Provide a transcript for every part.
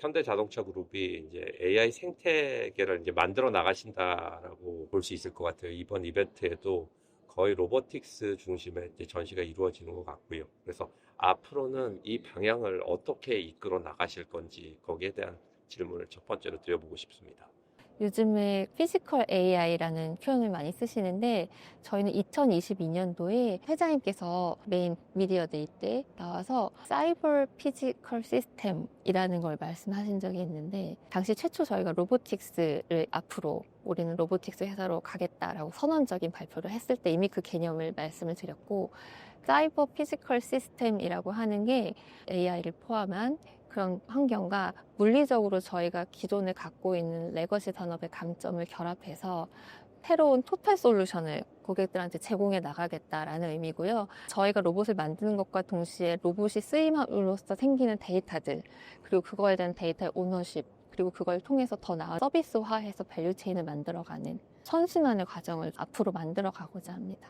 현대자동차 그룹이 이제 AI 생태계를 이제 만들어 나가신다라고 볼 수 있을 것 같아요. 이번 이벤트에도 거의 로보틱스 중심의 전시가 이루어지는 것 같고요. 그래서 앞으로는 이 방향을 어떻게 이끌어 나가실 건지 거기에 대한 질문을 첫 번째로 드려보고 싶습니다. 요즘에 피지컬 AI라는 표현을 많이 쓰시는데 저희는 2022년도에 회장님께서 메인 미디어 데이 때 나와서 사이버 피지컬 시스템이라는 걸 말씀하신 적이 있는데 당시 최초 저희가 로보틱스를 앞으로 우리는 로보틱스 회사로 가겠다라고 선언적인 발표를 했을 때 이미 그 개념을 말씀을 드렸고 사이버 피지컬 시스템이라고 하는 게 AI를 포함한 그런 환경과 물리적으로 저희가 기존에 갖고 있는 레거시 산업의 감점을 결합해서 새로운 토탈 솔루션을 고객들한테 제공해 나가겠다라는 의미고요. 저희가 로봇을 만드는 것과 동시에 로봇이 쓰임으로써 생기는 데이터들, 그리고 그거에 대한 데이터의 오너십, 그리고 그걸 통해서 더 나은 서비스화해서 밸류체인을 만들어가는 선순환의 과정을 앞으로 만들어가고자 합니다.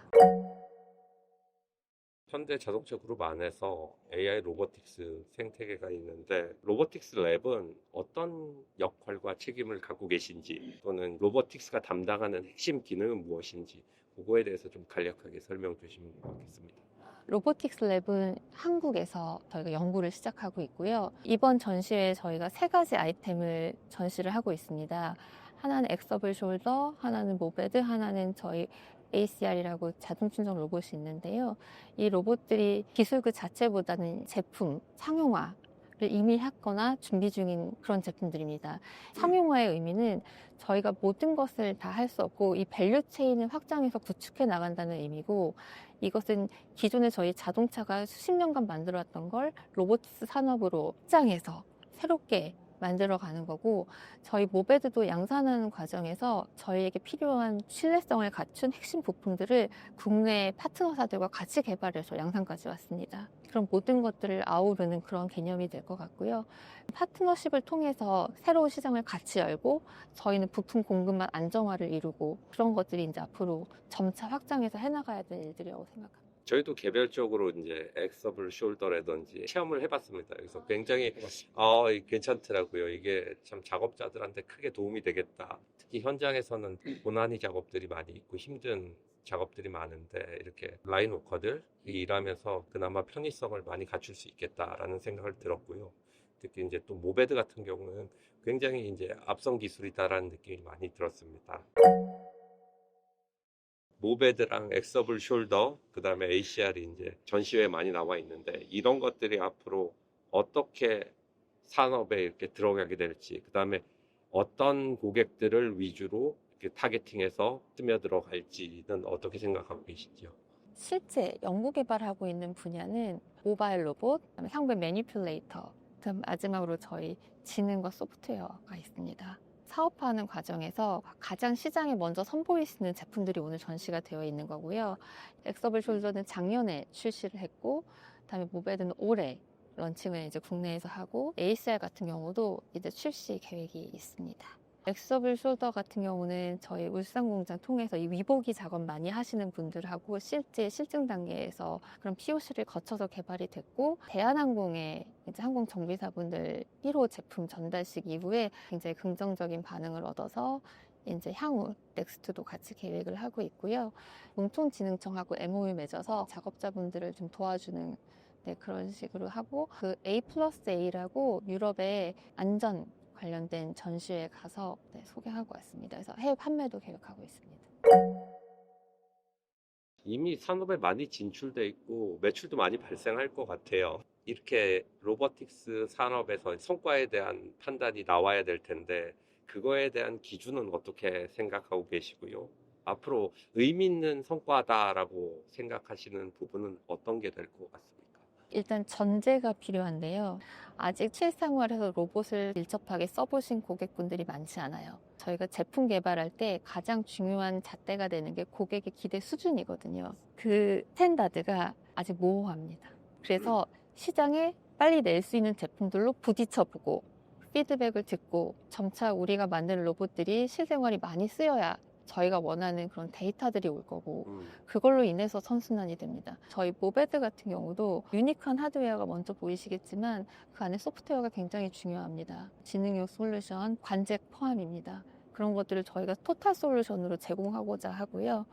현대 자동차 그룹 안에서 AI 로보틱스 생태계가 있는데 로보틱스 랩은 어떤 역할과 책임을 갖고 계신지 또는 로보틱스가 담당하는 핵심 기능은 무엇인지 그거에 대해서 좀 간략하게 설명 주시면 좋겠습니다. 로보틱스 랩은 한국에서 저희가 연구를 시작하고 있고요. 이번 전시회에 저희가 세 가지 아이템을 전시를 하고 있습니다. 하나는 엑서블 숄더, 하나는 모베드, 하나는 저희 ACR이라고 자동 충전 로봇이 있는데요. 이 로봇들이 기술 그 자체보다는 제품 상용화를 이미 했거나 준비 중인 그런 제품들입니다. 상용화의 의미는 저희가 모든 것을 다 할 수 없고 이 밸류 체인을 확장해서 구축해 나간다는 의미고 이것은 기존에 저희 자동차가 수십 년간 만들어왔던 걸 로보틱스 산업으로 확장해서 새롭게 만들어 가는 거고 저희 모베드도 양산하는 과정에서 저희에게 필요한 신뢰성을 갖춘 핵심 부품들을 국내 파트너사들과 같이 개발해서 양산까지 왔습니다. 그런 모든 것들을 아우르는 그런 개념이 될 것 같고요. 파트너십을 통해서 새로운 시장을 같이 열고 저희는 부품 공급만 안정화를 이루고 그런 것들이 이제 앞으로 점차 확장해서 해나가야 될 일들이라고 생각합니다. 저희도 개별적으로 이제 엑서블 숄더라든지 체험을 해봤습니다. 그래서 굉장히 어, 괜찮더라고요. 이게 참 작업자들한테 크게 도움이 되겠다. 특히 현장에서는 고난이 작업들이 많이 있고 힘든 작업들이 많은데 이렇게 라인 워커들이 일하면서 그나마 편의성을 많이 갖출 수 있겠다라는 생각을 들었고요. 특히 이제 또 모베드 같은 경우는 굉장히 이제 앞선 기술이다라는 느낌이 많이 들었습니다. 모베드랑 엑서블 숄더, 그 다음에 ACR이 이제 전시회에 많이 나와 있는데 이런 것들이 앞으로 어떻게 산업에 이렇게 들어가게 될지, 그 다음에 어떤 고객들을 위주로 타겟팅해서 스며들어 갈지는 어떻게 생각하고 계신지요? 실제 연구 개발하고 있는 분야는 모바일 로봇, 상배 매니플레이터, 마지막으로 저희 지능과 소프트웨어가 있습니다. 사업화하는 과정에서 가장 시장에 먼저 선보일 수 있는 제품들이 오늘 전시가 되어 있는 거고요. 엑서블 숄더는 작년에 출시를 했고, 그다음에 모베드는 올해 런칭을 이제 국내에서 하고, ACR 같은 경우도 이제 출시 계획이 있습니다. 엑서블 숄더 같은 경우는 저희 울산 공장 통해서 이 위보기 작업 많이 하시는 분들하고 실제 실증 단계에서 그런 POC를 거쳐서 개발이 됐고 대한항공의 이제 항공 정비사분들 1호 제품 전달식 이후에 굉장히 긍정적인 반응을 얻어서 이제 향후 넥스트도 같이 계획을 하고 있고요. 농촌진흥청하고 MOU 맺어서 작업자분들을 좀 도와주는 네, 그런 식으로 하고 그 A 플러스 A라고 유럽의 안전 관련된 전시회에 가서 네, 소개하고 왔습니다. 그래서 해외 판매도 계획하고 있습니다. 이미 산업에 많이 진출돼 있고 매출도 많이 발생할 것 같아요. 이렇게 로보틱스 산업에서 성과에 대한 판단이 나와야 될 텐데 그거에 대한 기준은 어떻게 생각하고 계시고요? 앞으로 의미 있는 성과다라고 생각하시는 부분은 어떤 게 될 것 같습니까? 일단 전제가 필요한데요. 아직 실생활에서 로봇을 밀접하게 써보신 고객분들이 많지 않아요. 저희가 제품 개발할 때 가장 중요한 잣대가 되는 게 고객의 기대 수준이거든요. 그 스탠다드가 아직 모호합니다. 그래서 시장에 빨리 낼 수 있는 제품들로 부딪혀보고 피드백을 듣고 점차 우리가 만드는 로봇들이 실생활이 많이 쓰여야 저희가 원하는 그런 데이터들이 올 거고 음. 그걸로 인해서 선순환이 됩니다. 저희 모베드 같은 경우도 유니크한 하드웨어가 먼저 보이시겠지만 그 안에 소프트웨어가 굉장히 중요합니다. 지능형 솔루션, 관제 포함입니다. 그런 것들을 저희가 토탈 솔루션으로 제공하고자 하고요.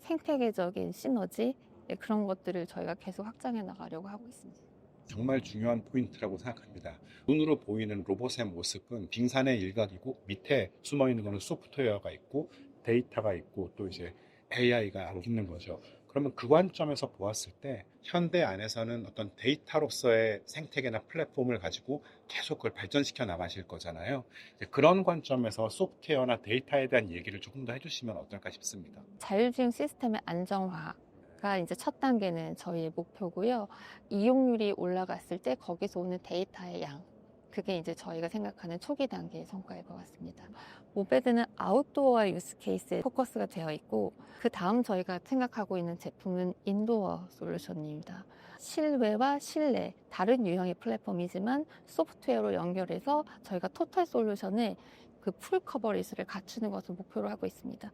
생태계적인 시너지 네, 그런 것들을 저희가 계속 확장해 나가려고 하고 있습니다. 정말 중요한 포인트라고 생각합니다. 눈으로 보이는 로봇의 모습은 빙산의 일각이고 밑에 숨어 있는 거는 소프트웨어가 있고 데이터가 있고 또 이제 AI가 있는 거죠. 그러면 그 관점에서 보았을 때 현대 안에서는 어떤 데이터로서의 생태계나 플랫폼을 가지고 계속 그걸 발전시켜 나가실 거잖아요. 그런 관점에서 소프트웨어나 데이터에 대한 얘기를 조금 더 해주시면 어떨까 싶습니다. 자율주행 시스템의 안정화 가 이제 첫 단계는 저희의 목표고요. 이용률이 올라갔을 때 거기서 오는 데이터의 양. 그게 이제 저희가 생각하는 초기 단계의 성과일 것 같습니다. 모베드는 아웃도어 유스 케이스에 포커스가 되어 있고, 그 다음 저희가 생각하고 있는 제품은 인도어 솔루션입니다. 실외와 실내, 다른 유형의 플랫폼이지만 소프트웨어로 연결해서 저희가 토탈 솔루션의 그 풀 커버리스를 갖추는 것을 목표로 하고 있습니다.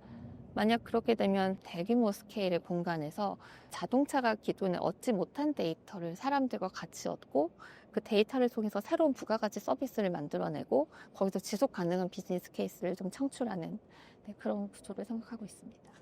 만약 그렇게 되면 대규모 스케일의 공간에서 자동차가 기존에 얻지 못한 데이터를 사람들과 같이 얻고 그 데이터를 통해서 새로운 부가가치 서비스를 만들어내고 거기서 지속 가능한 비즈니스 케이스를 좀 창출하는 네, 그런 구조를 생각하고 있습니다.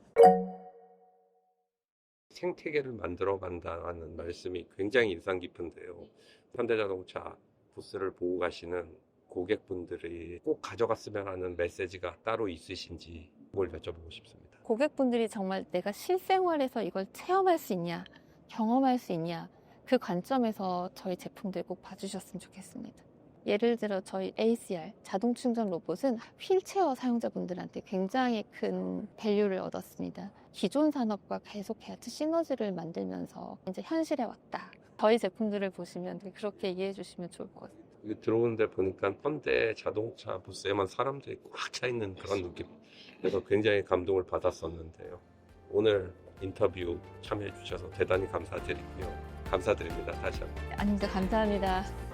생태계를 만들어 간다는 말씀이 굉장히 인상 깊은데요. 현대자동차 부스를 보고 가시는 고객분들이 꼭 가져갔으면 하는 메시지가 따로 있으신지 그걸 여쭤보고 싶습니다. 고객분들이 정말 내가 실생활에서 이걸 체험할 수 있냐, 경험할 수 있냐, 그 관점에서 저희 제품들 꼭 봐주셨으면 좋겠습니다. 예를 들어 저희 ACR 자동 충전 로봇은 휠체어 사용자분들한테 굉장히 큰 밸류를 얻었습니다. 기존 산업과 계속 같이 시너지를 만들면서 이제 현실에 왔다. 저희 제품들을 보시면 그렇게 이해해 주시면 좋을 것 같아요. 이게 들어오는데 보니까 현대 자동차 부스에만 사람들이 꽉 차 있는 그런 느낌. 그래서 굉장히 감동을 받았었는데요. 오늘 인터뷰 참여해 주셔서 대단히 감사드리고요. 감사드립니다. 다시 한번. 아닙니다. 감사합니다.